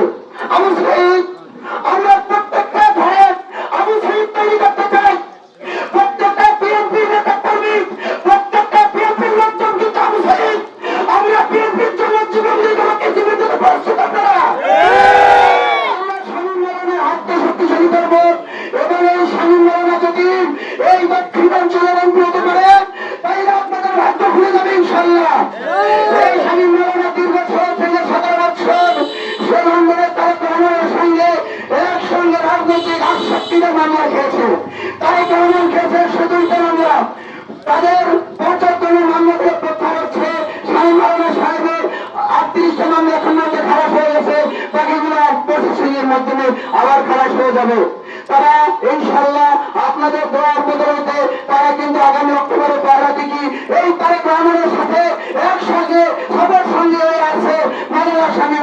Senhor তারা কেন আমরা আপনাদের আগামী অক্টোবরে পয়লা দিকে এই তারিখ রহমানের সাথে একসঙ্গে, সবার সঙ্গে হয়ে আছে মামলা স্বামী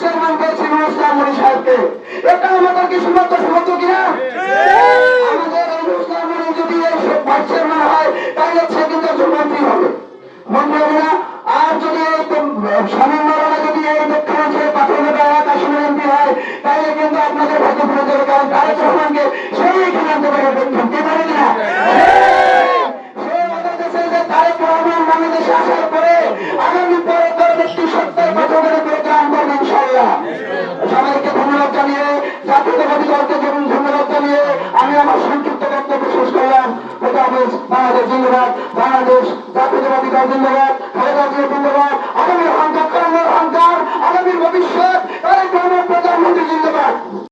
চেয়ারম্যান পেয়েছি নুরুস্তাম সাহেবকে। এটা আমাদের কি কিনা? আমাদের এই নুরুস্তাম মনি যদি এই ভাইস চেয়ারম্যান হয় তাহলে সে কিন্তু একজন মন্ত্রী হবে। মন্ত্রী হবে না? আর যদি এই স্বামী যদি এই দক্ষিণ অঞ্চলে প্রাথমিক এলাকা এমপি হয় তাহলে কিন্তু আপনাদের ভাগ্য ফিরে যাবে কারণ তারেক রহমানকে সেই এখানে আনতে পারে দক্ষিণ কে পারে কিনা? সে আমাদের দেশে যে তারেক রহমান বাংলাদেশে আসার পরে সবাইকে ধন্যবাদ জানিয়ে, জাতীয়তাবাদী দলকে যেমন ধন্যবাদ জানিয়ে আমি আমার সংক্ষিপ্ত বক্তব্য শেষ করলাম। বাংলাদেশ জিন্দাবাদ, বাংলাদেশ জাতীয়তাবাদী দল জিন্দাবাদ জিয়া জিন্দাবাদ আগামীর অহংকার আগামীর ভবিষ্যৎ।